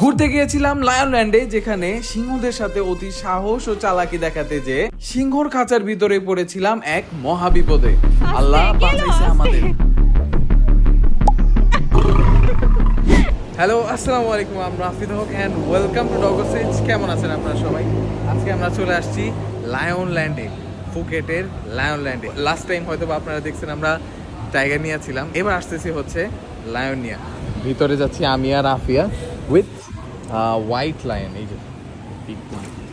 ঘুরতে গিয়েছিলাম লায়নল্যান্ডে যেখানে সিংহদের সাথে অতি সাহস ও চালাকি দেখাতে যে সিংহর খাঁচার ভিতরে পড়েছিলাম এক মহাবিপদে। আল্লাহ বাঁচাইছে আমাদের। হ্যালো আসসালামু আলাইকুম আমরা Rafid Haque and welcome to ডগর সেজ কেমন আছেন আপনারা সবাই? আজকে আমরা চলে আসছি লায়ন ল্যান্ডে ফুকেটের লায়ন ল্যান্ডে লাস্ট টাইম হয়তো আপনারা দেখছেন আমরা টাইগার নিয়ে ছিলাম। এবার আসতেছি হচ্ছে লায়ন নিয়ে ভিতরে যাচ্ছি আমি আর আফিয়া উইথ হোয়াইট লায়ন এই যে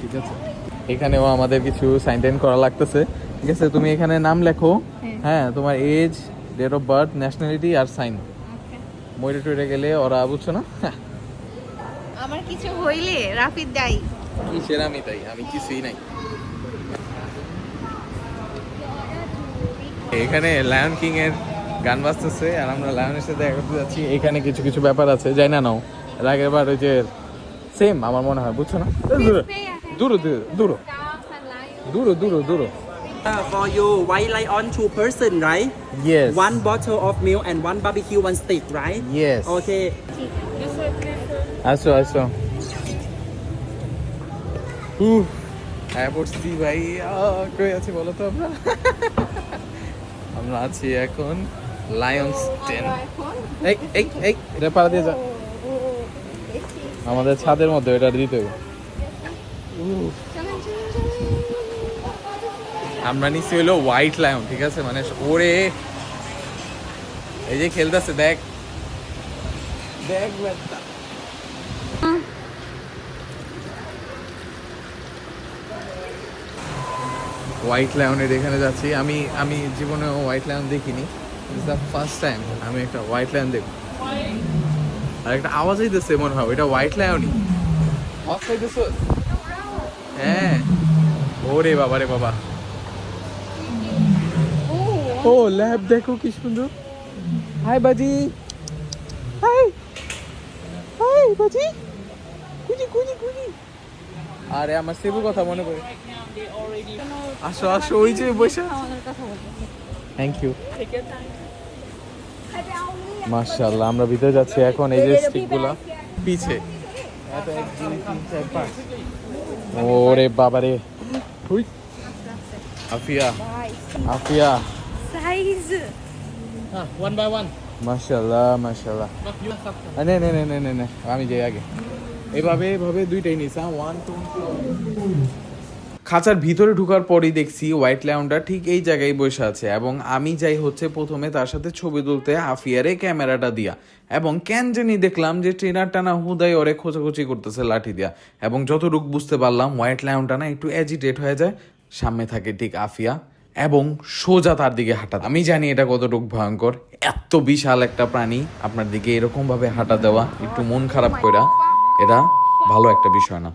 ঠিক আছে? এখানেও আমাদের কিছু সাইন টাইন করা লাগতেছে ঠিক আছে? তুমি এখানে নাম লেখো হ্যাঁ। হ্যাঁ তোমার age date of birth nationality R sign মরে টরে গেলে ওরা বুঝছ না? আমার কিছু হইলে রাফিদ দাই। কিসের আমি তাই? আমি কিছুই নাই। এখানে লায়ন কিং এর গান বাজতেছে আর আমরা লায়নের সাথে দেখা করতে যাচ্ছি। এখানে কিছু কিছু ব্যাপার আছে যাই না নাও। এর আগের বার ওই যে সেম আমার মনে হয় বুঝছ না? দূর দূর দূর। দূর দূর দূর। Uh, for you, white lion two person, right? Yes One bottle of milk and one barbecue, one steak, right? Yes Okay. আসো আসো হ্যাঁ পড়ছি ভাই। কই আছি বলো তো আমরা? আমরা আছি এখন লায়ন্স টেন এই এই এই এটা পাড়া দিয়ে যা। আমাদের ছাদের মধ্যে, এটা দিতে আমরা নিচ্ছি হলো হোয়াইট লায়ন ঠিক আছে? মানে ওরে, এই যে খেলতেছে, দেখ। দেখ হোয়াইট লায়নের এখানে যাচ্ছি। আমি আমি জীবনে হোয়াইট লায়ন দেখিনি। ইটস দ্য ফার্স্ট টাইম আমি একটা হোয়াইট লায়ন দেখব। আর একটা আওয়াজ হইতেছে মনে হয় ওইটা হোয়াইট লায়নই আওয়াজ হইতেছে হ্যাঁ। ওরে বাবা রে বাবা। ও ল্যাব দেখো কি সুন্দর। হাই বাজি। হাই। হাই বাজি। কুজি কুজি কুজি আরে আমার সেবু কথা মনে পড়ে। আসো আসো ওই যে বসে। থ্যাংক ইউ মাশাআল্লাহ আমরা ভিতরে যাচ্ছি এখন এই যে স্টিকগুলো পিছে। ওরে বাবারে। হুই। Afia. Afia. Size. one by one. মাশাআল্লাহ মাশাআল্লাহ। নে নে নে নে নে নে আমি যাই আগে। এভাবে এভাবে দুইটাই নিস হ্যাঁ ওয়ান টু খাঁচার ভিতরে ঢোকার পরই দেখছি হোয়াইট লায়নটা ঠিক এই জায়গায় বসে আছে এবং আমি যাই হচ্ছে প্রথমে তার সাথে ছবি তুলতে আফিয়ারে ক্যামেরাটা দিয়া এবং কেন জানি দেখলাম যে ট্রেনার টানা হুদাই ওরে খোঁচাখুচি করতেছে লাঠি দিয়া এবং যতটুকু বুঝতে পারলাম হোয়াইট লায়নটা না একটু অ্যাজিটেট হয়ে যায়, সামনে থাকে ঠিক আফিয়া এবং সোজা তার দিকে হাঁটা আমি জানি এটা কতটুকু ভয়ঙ্কর, এত বিশাল একটা প্রাণী, আপনার দিকে এরকমভাবে হাঁটা দেওয়া একটু মন খারাপ কইরা, এটা ভালো একটা বিষয় না।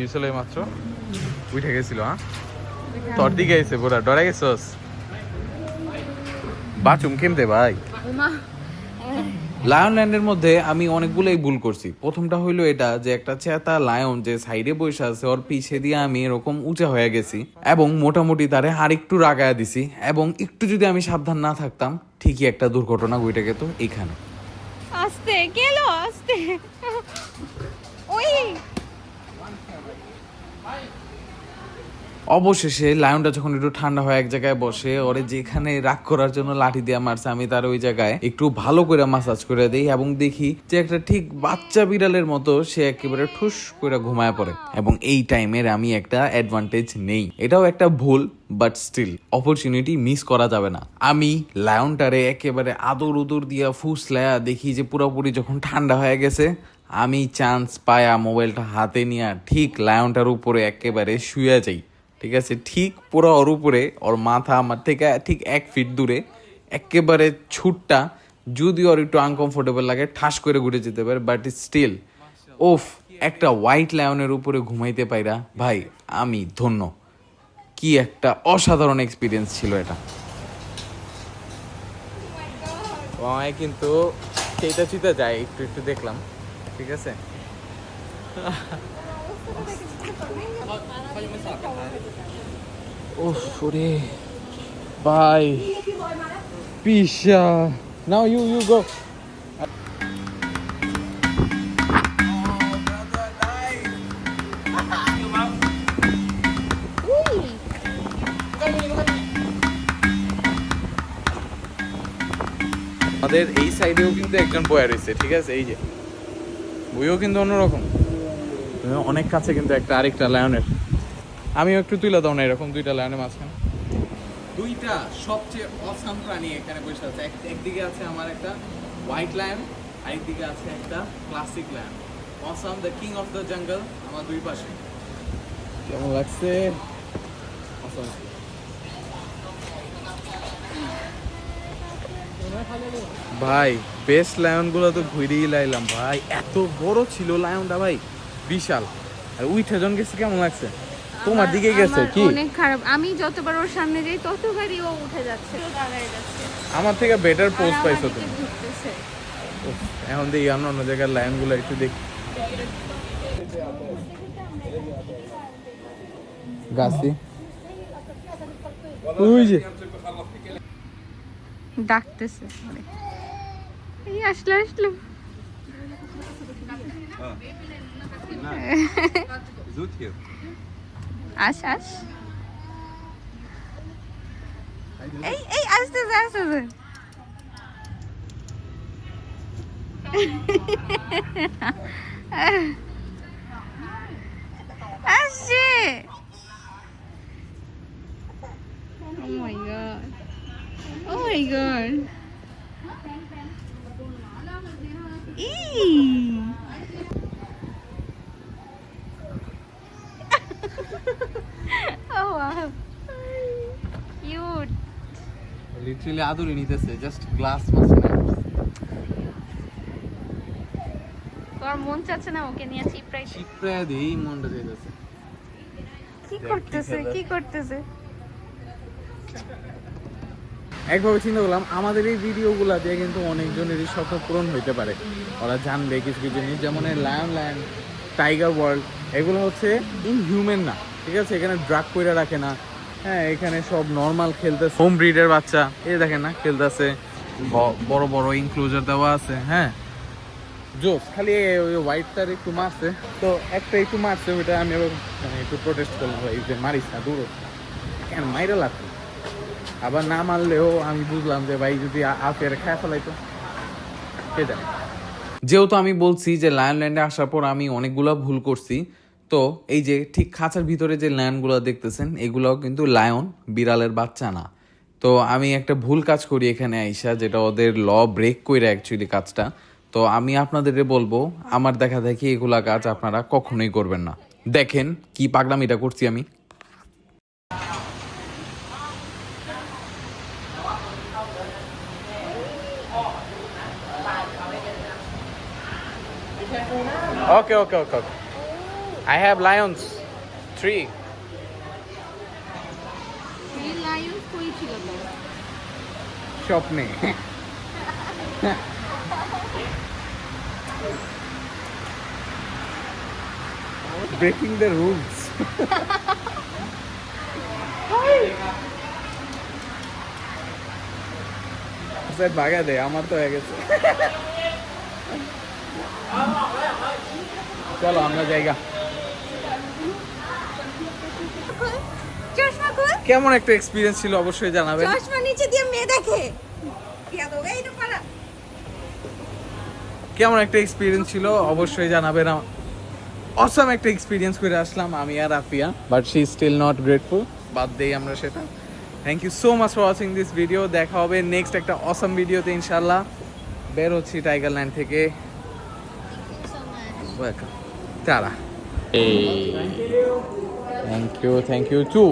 কি এই মাত্র। উঠে গেছিল হ্যাঁ? তোর দিকে পুরা ডরে গেছস? বাচুম কেমতে ভাই। লায়নল্যান্ডের মধ্যে আমি অনেকগুলোই ভুল করছি। প্রথমটা হইল এটা যে একটা চেতা লায়ন যে সাইডে বসে আছে ওর পিছে দিয়ে আমি এরকম উঁচা হয়ে গেছি এবং মোটামুটি তারে আর একটু রাগায়া দিছি এবং একটু যদি আমি সাবধান না থাকতাম ঠিকই একটা দুর্ঘটনা ঘটে গেত এইখানে আস্তে গেল আস্তে। ওই। অবশেষে লায়নটা যখন একটু ঠান্ডা হয় এক জায়গায় বসে, ওরে যেখানে রাগ করার জন্য লাঠি দিয়ে মারছে, আমি তার ওই জায়গায় একটু ভালো করে মাসাজ করে দিই এবং দেখি যে একটা ঠিক বাচ্চা বিড়ালের মতো সে একেবারে ঠুস করে ঘুমায় পড়ে। এবং এই টাইমের আমি একটা অ্যাডভান্টেজ নেই। এটাও একটা ভুল বাট স্টিল অপরচুনিটি মিস করা যাবে না। আমি লায়নটারে একেবারে আদর উদর দিয়া ফুসলায়া দেখি যে পুরোপুরি যখন ঠান্ডা হয়ে গেছে, আমি চান্স পায়া মোবাইলটা হাতে নিয়ে ঠিক লায়নটার উপরে একেবারে শুয়ে যাই। ঠিক আছে? ঠিক পুরো ওর উপরে, ওর মাথা, আমার থেকে ঠিক এক ফিট দূরে, একেবারে ছুটটা যদি ওর একটু আনকমফোর্টেবল লাগে, ঠাস করে ঘুরে যেতে পারে বাট স্টিল ওফ একটা হোয়াইট লায়নের উপরে ঘুমাইতে পাইরা, ভাই, আমি ধন্য। কি একটা অসাধারণ এক্সপিরিয়েন্স ছিল এটা। কিন্তু সেইটা চিতা যায়, একটু একটু দেখলাম, ঠিক আছে? Oh, Oof, Uri. Bye. Pisha. Now you, you go. আমাদের এই সাইডেও কিন্তু একজন বয়ার রয়েছে ঠিক আছে এই যে বইও কিন্তু অন্যরকম অনেক কাছে কিন্তু একটা আরেকটা লায়নের। আমিও একটু তুলে দাও না এরকম দুইটা লায়নের মাঝখানে। দুইটা সবচেয়ে অসাম প্রাণী এখানে বসে আছে। এক- একদিকে আছে আমার একটা হোয়াইট লায়ন আরেকদিকে আছে একটা classic lion awesome the king of the jungle আমার দুই পাশে। কেমন লাগছে? Awesome. ভাই বেস্ট লায়নগুলো তো ঘুরেই লাইলাম। ভাই, এত বড় ছিল লায়নটা ভাই। বিশাল। আর উইঠে জন গেছে কেমন লাগছে? তোমার দিকে গেছে কি? অনেক খারাপ। আমি যতবার ওর সামনে যাই ততবারই ও উঠে যাচ্ছে। ও দাঁড়ায় যাচ্ছে আমার থেকে বেটার পোস্ট আমার পাইছো তুমি। এখন দেখি আমরা অন্য জায়গার লাইনগুলো একটু দেখি। গাছি। ওই যে। ডাকতেছে। এই আসলো আসলো। আস আস এই এই আসতেছে আসতেছে আসছে Oh my god. Oh my god. Eee. Literally Aduri নিতেছে জাস্ট গ্লাস মাঝখানে তোর মন চাচ্ছে না ওকে নিয়ে চিপড়াই চিপড়ায় দিই মনটা যেতেছে কি করতেছে কি করতেছে? একভাবে চিন্তা করলাম আমাদের এই ভিডিওগুলো দিয়ে কিন্তু অনেকজনেরই স্বপ্ন পূরণ হইতে পারে। ওরা জানবে কিছু কিছু জিনিস যেমন লায়ন লায়ন টাইগার ওয়ার্ল্ড এগুলো হচ্ছে ইনহিউম্যান না ঠিক আছে? এখানে ড্রাগ করে রাখে না হ্যাঁ এখানে সব নর্মাল খেলতেছে। হোম ব্রিডের বাচ্চা। এই দেখেন না, খেলতেছে। বড় বড় ইনক্লোজার দেওয়া আছে হ্যাঁ। জোস, খালি এই- ওই হোয়াইটটার একটু মারছে। তো একটা একটু মারছে, ওইটা আমি আবার মানে একটু প্রোটেস্ট করলাম ভাই যে মারিস না দূর। কেন, মাইরা লাগতো আবার না মারলেও আমি বুঝলাম যে ভাই, যদি আফের খায় ফেলাইতো। জানে যেহেতু আমি বলছি যে লায়নল্যান্ডে আসার পর আমি অনেকগুলো ভুল করছি তো এই যে ঠিক খাঁচার ভিতরে যে লায়নগুলো দেখতেছেন এগুলোও কিন্তু লায়ন বিড়ালের বাচ্চা না। তো আমি একটা ভুল কাজ করি এখানে আইসা যেটা ওদের ল ব্রেক করে অ্যাকচুয়ালি কাজটা। তো আমি আপনাদের বলব আমার দেখা দেখি এগুলা কাজ আপনারা কখনোই করবেন না। দেখেন কি পাগলাম এটা করছি আমি। Okay, okay, okay, okay. I have lions. Three. স্বপ্নে ব্রেকিং দ্য রুলস স্যার ভাগা দে আমার তো হয়ে গেছে চলো আমরা জায়গা কেমন একটা এক্সপিরিয়েন্স ছিল অবশ্যই জানাবেন। চশমা নিচে দিয়ে মেয়ে দেখে। কেমন একটা এক্সপিরিয়েন্স ছিল অবশ্যই জানাবেন। অসাম একটা এক্সপিরিয়েন্স করে আসলাম আমি আর Afia but she still not grateful বাদ দেই আমরা সেটা। Thank you so much for watching this video দেখা হবে নেক্সট একটা অসাম ভিডিওতে ইনশাল্লাহ বের হচ্ছি টাইগার ল্যান্ড থেকে ওয়েলকাম তারা thank you thank you to